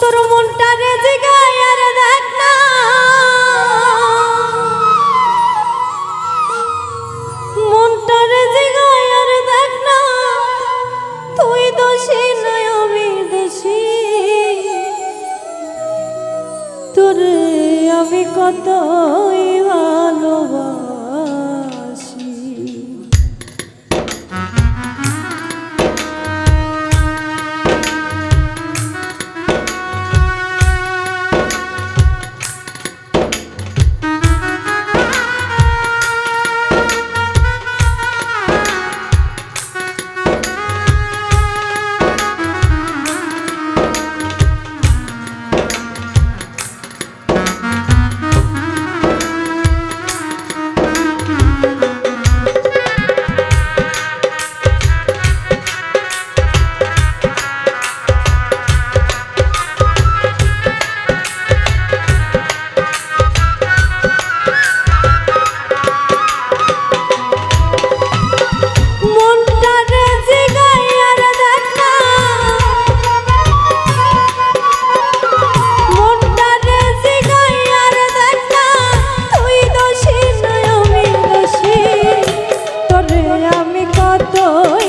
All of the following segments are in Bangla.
তোর মনটা রে জিগায় আর দেখ না। মনটা রে জিগায় আর দেখ না। তুই দোষী নয়, আমি দোষী। তোর আমি কতই বা মতো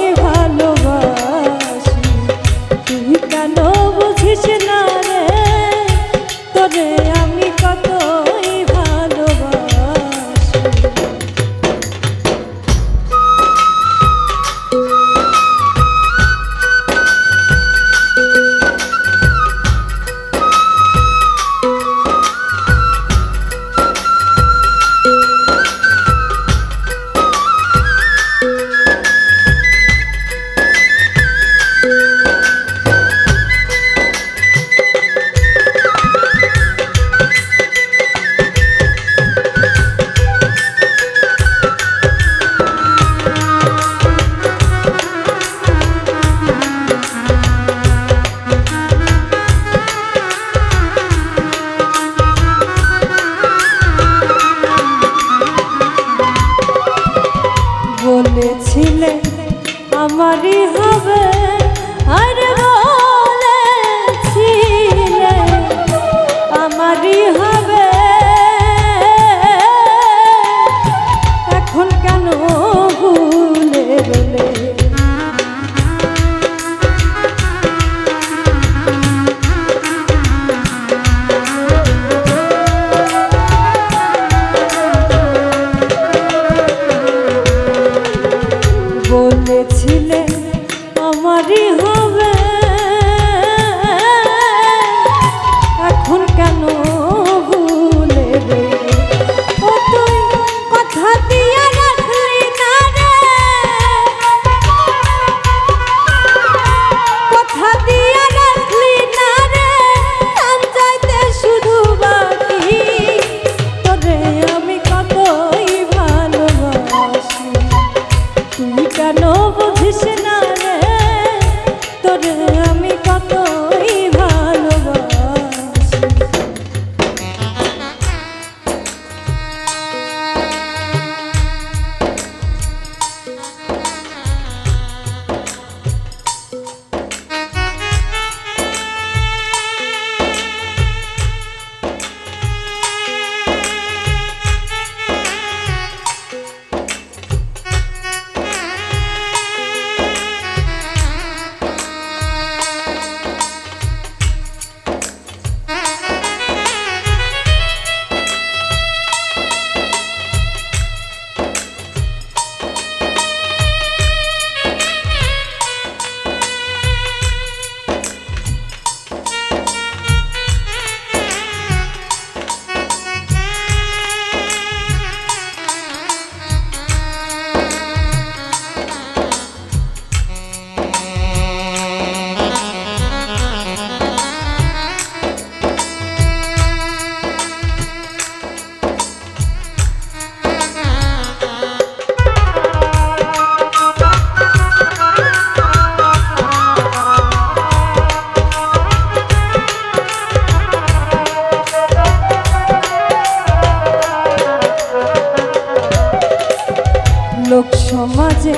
লোক সমাজে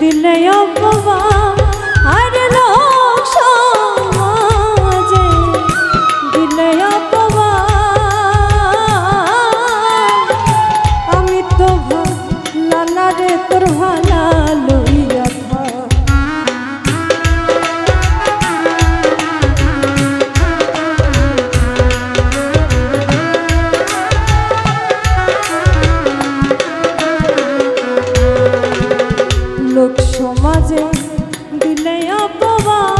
দিলে অপমান। আর লোক লোক সমাজে দিলে অপমান